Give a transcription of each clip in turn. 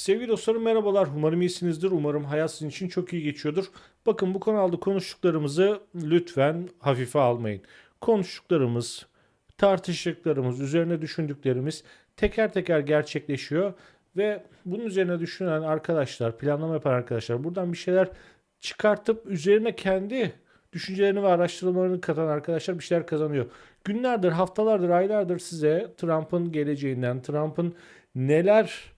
Sevgili dostlarım merhabalar. Umarım iyisinizdir. Umarım hayat sizin için çok iyi geçiyordur. Bakın bu kanalda konuştuklarımızı lütfen hafife almayın. Konuştuklarımız, tartıştıklarımız, üzerine düşündüklerimiz teker teker gerçekleşiyor. Ve bunun üzerine düşünen arkadaşlar, planlama yapan arkadaşlar buradan bir şeyler çıkartıp üzerine kendi düşüncelerini ve araştırmalarını katan arkadaşlar bir şeyler kazanıyor. Günlerdir, haftalardır, aylardır size Trump'ın geleceğinden, Trump'ın neler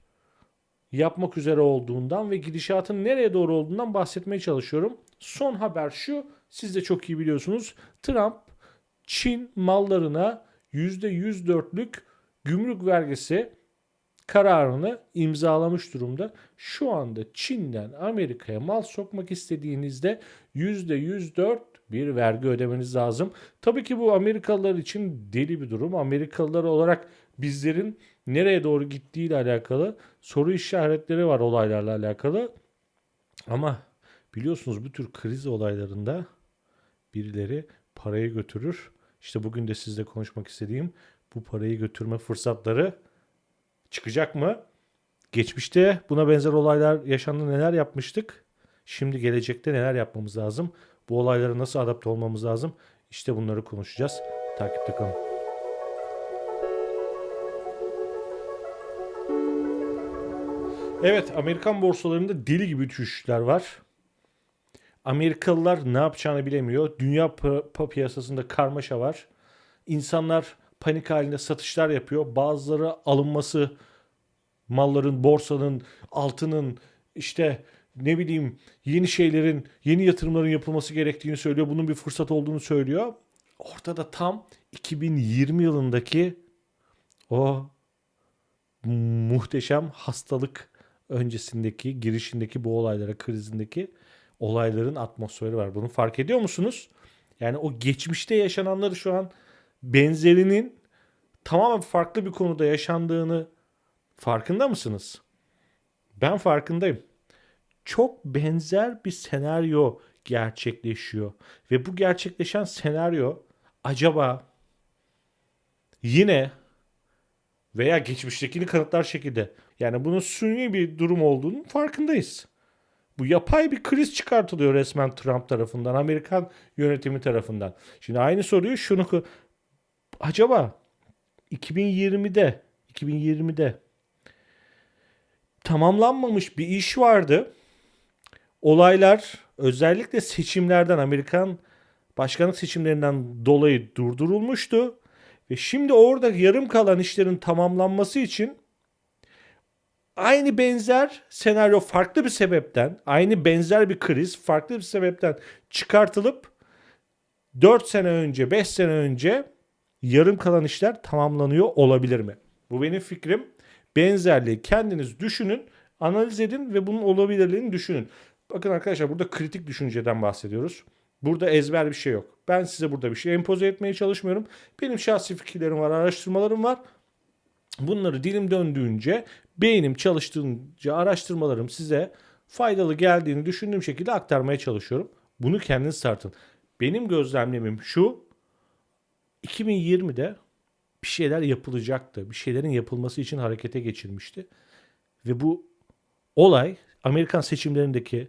yapmak üzere olduğundan ve gidişatın nereye doğru olduğundan bahsetmeye çalışıyorum. Son haber şu, siz de çok iyi biliyorsunuz. Trump Çin mallarına %104'lük gümrük vergisi kararını imzalamış durumda. Şu anda Çin'den Amerika'ya mal sokmak istediğinizde %104 bir vergi ödemeniz lazım. Tabii ki bu Amerikalılar için deli bir durum. Amerikalılar olarak bizlerin nereye doğru gittiği ile alakalı soru işaretleri var olaylarla alakalı. Ama biliyorsunuz bu tür kriz olaylarında birileri parayı götürür. İşte bugün de sizle konuşmak istediğim bu parayı götürme fırsatları çıkacak mı? Geçmişte buna benzer olaylar yaşandı neler yapmıştık? Şimdi gelecekte neler yapmamız lazım? Bu olaylara nasıl adapte olmamız lazım? İşte bunları konuşacağız. Takipte kalın. Evet, Amerikan borsalarında deli gibi düşüşler var. Amerikalılar ne yapacağını bilemiyor. Dünya piyasasında karmaşa var. İnsanlar panik halinde satışlar yapıyor. Bazıları alınması malların, borsanın, altının işte ne bileyim yeni şeylerin, yeni yatırımların yapılması gerektiğini söylüyor. Bunun bir fırsat olduğunu söylüyor. Ortada tam 2020 yılındaki o muhteşem hastalık öncesindeki, girişindeki bu olaylara, krizindeki olayların atmosferi var. Bunu fark ediyor musunuz? Yani o geçmişte yaşananları şu an benzerinin tamamen farklı bir konuda yaşandığını farkında mısınız? Ben farkındayım. Çok benzer bir senaryo gerçekleşiyor ve bu gerçekleşen senaryo acaba yine veya geçmiştekini kanıtlar şekilde yani bunun suni bir durum olduğunun farkındayız. Bu yapay bir kriz çıkartılıyor resmen Trump tarafından, Amerikan yönetimi tarafından. Şimdi aynı soruyu şunu acaba 2020'de 2020'de tamamlanmamış bir iş vardı. Olaylar özellikle seçimlerden Amerikan başkanlık seçimlerinden dolayı durdurulmuştu ve şimdi orada yarım kalan işlerin tamamlanması için aynı benzer senaryo farklı bir sebepten, aynı benzer bir kriz farklı bir sebepten çıkartılıp 4 sene önce, 5 sene önce yarım kalan işler tamamlanıyor olabilir mi? Bu benim fikrim. Benzerliği kendiniz düşünün, analiz edin ve bunun olabilirliğini düşünün. Bakın arkadaşlar burada kritik düşünceden bahsediyoruz. Burada ezber bir şey yok. Ben size burada bir şey empoze etmeye çalışmıyorum. Benim şahsi fikirlerim var, araştırmalarım var. Bunları dilim döndüğünce, beynim çalıştığınca araştırmalarım size faydalı geldiğini düşündüğüm şekilde aktarmaya çalışıyorum. Bunu kendiniz tartın. Benim gözlemlemim şu. 2020'de bir şeyler yapılacaktı. Bir şeylerin yapılması için harekete geçilmişti. Ve bu olay Amerikan seçimlerindeki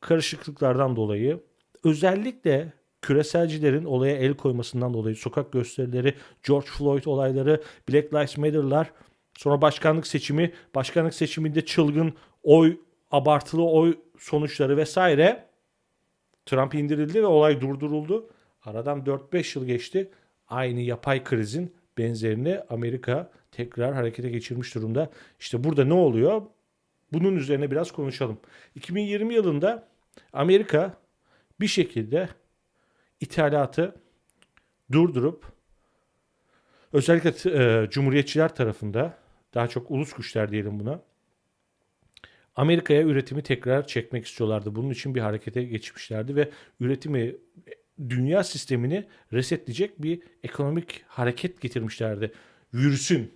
karışıklıklardan dolayı özellikle küreselcilerin olaya el koymasından dolayı sokak gösterileri, George Floyd olayları, Black Lives Matter'lar, sonra başkanlık seçimi, başkanlık seçiminde çılgın oy, abartılı oy sonuçları vesaire Trump indirildi ve olay durduruldu. Aradan 4-5 yıl geçti. Aynı yapay krizin benzerini Amerika tekrar harekete geçirmiş durumda. İşte burada ne oluyor? Bunun üzerine biraz konuşalım. 2020 yılında Amerika bir şekilde ithalatı durdurup özellikle e, Cumhuriyetçiler tarafında daha çok ulus güçler diyelim buna Amerika'ya üretimi tekrar çekmek istiyorlardı. Bunun için bir harekete geçmişlerdi ve üretimi dünya sistemini resetleyecek bir ekonomik hareket getirmişlerdi. Virüsün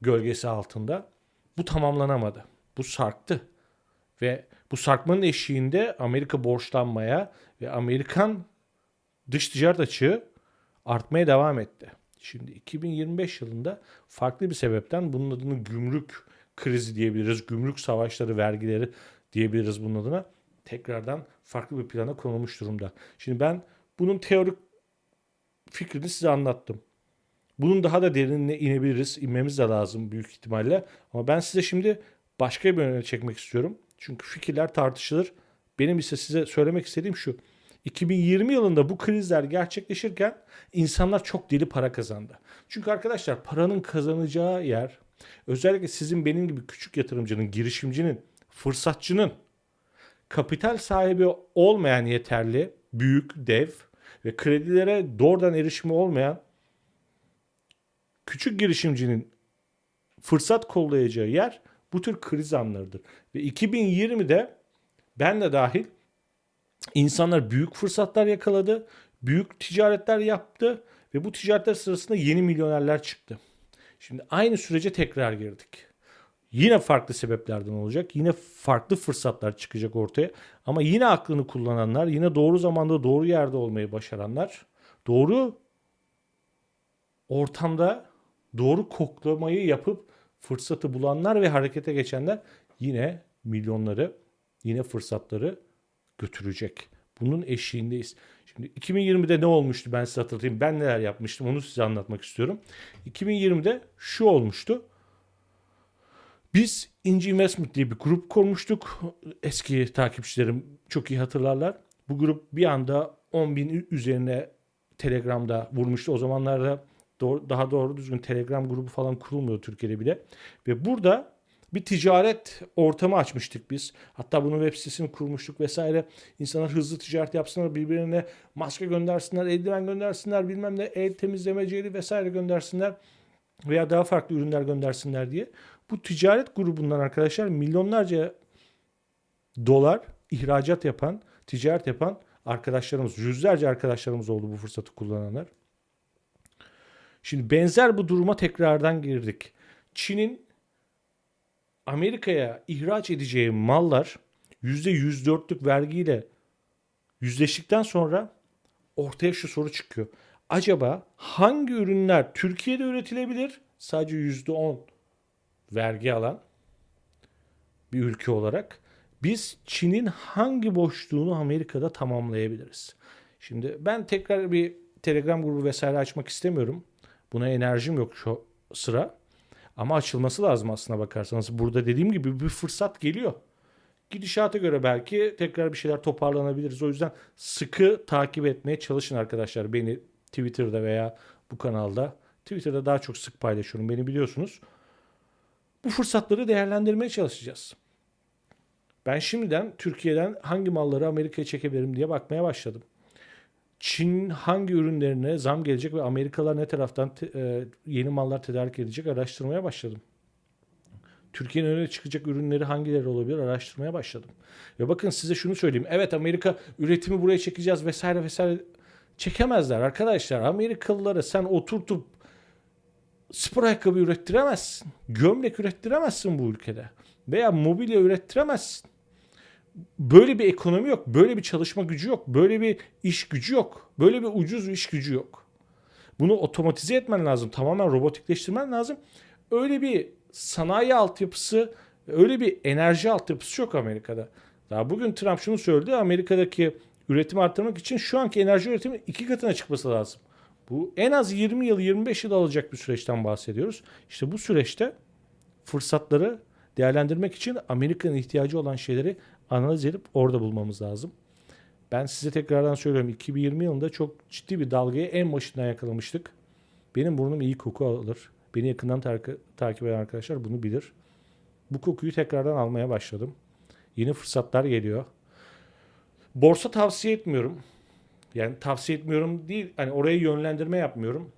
gölgesi altında. Bu tamamlanamadı. Bu sarktı. Ve bu sarkmanın eşiğinde Amerika borçlanmaya ve Amerikan dış ticaret açığı artmaya devam etti. Şimdi 2025 yılında farklı bir sebepten bunun adını gümrük krizi diyebiliriz, gümrük savaşları, vergileri diyebiliriz bunun adına. Tekrardan farklı bir plana konulmuş durumda. Şimdi ben bunun teorik fikrini size anlattım. Bunun daha da derinine inebiliriz. İnmemiz de lazım büyük ihtimalle. Ama ben size şimdi başka bir yöne çekmek istiyorum. Çünkü fikirler tartışılır. Benim ise size söylemek istediğim şu. 2020 yılında bu krizler gerçekleşirken insanlar çok deli para kazandı. Çünkü arkadaşlar paranın kazanacağı yer özellikle sizin benim gibi küçük yatırımcının, girişimcinin, fırsatçının kapital sahibi olmayan yeterli, büyük, dev ve kredilere doğrudan erişimi olmayan küçük girişimcinin fırsat kollayacağı yer bu tür kriz anlarıdır. Ve 2020'de ben de dahil insanlar büyük fırsatlar yakaladı, büyük ticaretler yaptı ve bu ticaretler sırasında yeni milyonerler çıktı. Şimdi aynı sürece tekrar girdik. Yine farklı sebeplerden olacak. Yine farklı fırsatlar çıkacak ortaya. Ama yine aklını kullananlar, yine doğru zamanda doğru yerde olmayı başaranlar, doğru ortamda doğru koklamayı yapıp fırsatı bulanlar ve harekete geçenler yine milyonları, yine fırsatları götürecek. Bunun eşiğindeyiz. Şimdi 2020'de ne olmuştu ben size hatırlatayım. Ben neler yapmıştım onu size anlatmak istiyorum. 2020'de şu olmuştu. Biz İnci Investment diye bir grup kurmuştuk. Eski takipçilerim çok iyi hatırlarlar. Bu grup bir anda 10 bin üzerine Telegram'da vurmuştu. O zamanlarda doğru, daha doğru düzgün Telegram grubu falan kurulmuyor Türkiye'de bile. Ve burada bir ticaret ortamı açmıştık biz. Hatta bunun web sitesini kurmuştuk vesaire. İnsanlar hızlı ticaret yapsınlar, birbirine maske göndersinler, eldiven göndersinler, bilmem ne el temizleme jeli vesaire göndersinler veya daha farklı ürünler göndersinler diye. Bu ticaret grubundan arkadaşlar milyonlarca dolar ihracat yapan, ticaret yapan arkadaşlarımız, yüzlerce arkadaşlarımız oldu bu fırsatı kullananlar. Şimdi benzer bu duruma tekrardan girdik. Çin'in Amerika'ya ihraç edeceği mallar %104'lük vergiyle yüzleştikten sonra ortaya şu soru çıkıyor. Acaba hangi ürünler Türkiye'de üretilebilir? Sadece %10 vergi alan bir ülke olarak biz Çin'in hangi boşluğunu Amerika'da tamamlayabiliriz? Şimdi ben tekrar bir Telegram grubu vesaire açmak istemiyorum. Buna enerjim yok şu sıra. Ama açılması lazım aslına bakarsanız. Burada dediğim gibi bir fırsat geliyor. Gidişata göre belki tekrar bir şeyler toparlanabiliriz. O yüzden sıkı takip etmeye çalışın arkadaşlar. Beni Twitter'da veya bu kanalda. Twitter'da daha çok sık paylaşıyorum. Beni biliyorsunuz. Bu fırsatları değerlendirmeye çalışacağız. Ben şimdiden Türkiye'den hangi malları Amerika'ya çekebilirim diye bakmaya başladım. Çin hangi ürünlerine zam gelecek ve Amerikalılar ne taraftan e, yeni mallar tedarik edecek araştırmaya başladım. Türkiye'nin önüne çıkacak ürünleri hangileri olabilir araştırmaya başladım. Ve bakın size şunu söyleyeyim. Evet Amerika üretimi buraya çekeceğiz vesaire vesaire çekemezler arkadaşlar. Amerikalılara sen oturtup spor ayakkabı ürettiremezsin. Gömlek ürettiremezsin bu ülkede. Veya mobilya ürettiremezsin böyle bir ekonomi yok. Böyle bir çalışma gücü yok. Böyle bir iş gücü yok. Böyle bir ucuz iş gücü yok. Bunu otomatize etmen lazım. Tamamen robotikleştirmen lazım. Öyle bir sanayi altyapısı, öyle bir enerji altyapısı yok Amerika'da. Daha bugün Trump şunu söyledi. Amerika'daki üretimi arttırmak için şu anki enerji üretimi iki katına çıkması lazım. Bu en az 20 yıl 25 yıl alacak bir süreçten bahsediyoruz. İşte bu süreçte fırsatları değerlendirmek için Amerika'nın ihtiyacı olan şeyleri analiz edip orada bulmamız lazım. Ben size tekrardan söylüyorum 2020 yılında çok ciddi bir dalgayı en başından yakalamıştık. Benim burnum iyi koku alır. Beni yakından tar- takip eden arkadaşlar bunu bilir. Bu kokuyu tekrardan almaya başladım. Yeni fırsatlar geliyor. Borsa tavsiye etmiyorum. Yani tavsiye etmiyorum değil. Hani oraya yönlendirme yapmıyorum.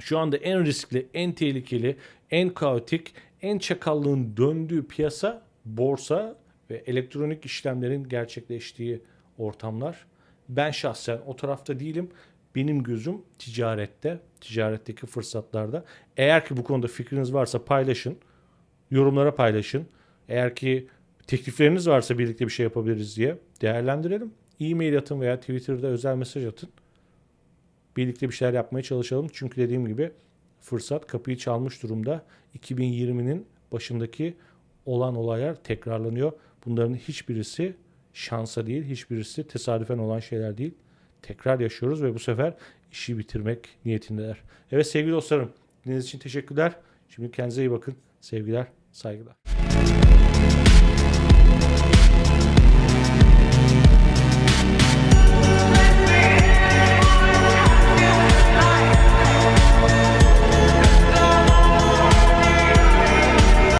Şu anda en riskli, en tehlikeli, en kaotik, en çakallığın döndüğü piyasa borsa ve elektronik işlemlerin gerçekleştiği ortamlar. Ben şahsen o tarafta değilim. Benim gözüm ticarette, ticaretteki fırsatlarda. Eğer ki bu konuda fikriniz varsa paylaşın. Yorumlara paylaşın. Eğer ki teklifleriniz varsa birlikte bir şey yapabiliriz diye değerlendirelim. E-mail atın veya Twitter'da özel mesaj atın. Birlikte bir şeyler yapmaya çalışalım. Çünkü dediğim gibi fırsat kapıyı çalmış durumda. 2020'nin başındaki olan olaylar tekrarlanıyor. Bunların hiçbirisi şansa değil, hiçbirisi tesadüfen olan şeyler değil. Tekrar yaşıyoruz ve bu sefer işi bitirmek niyetindeler. Evet sevgili dostlarım, dinlediğiniz için teşekkürler. Şimdi kendinize iyi bakın. Sevgiler, saygılar.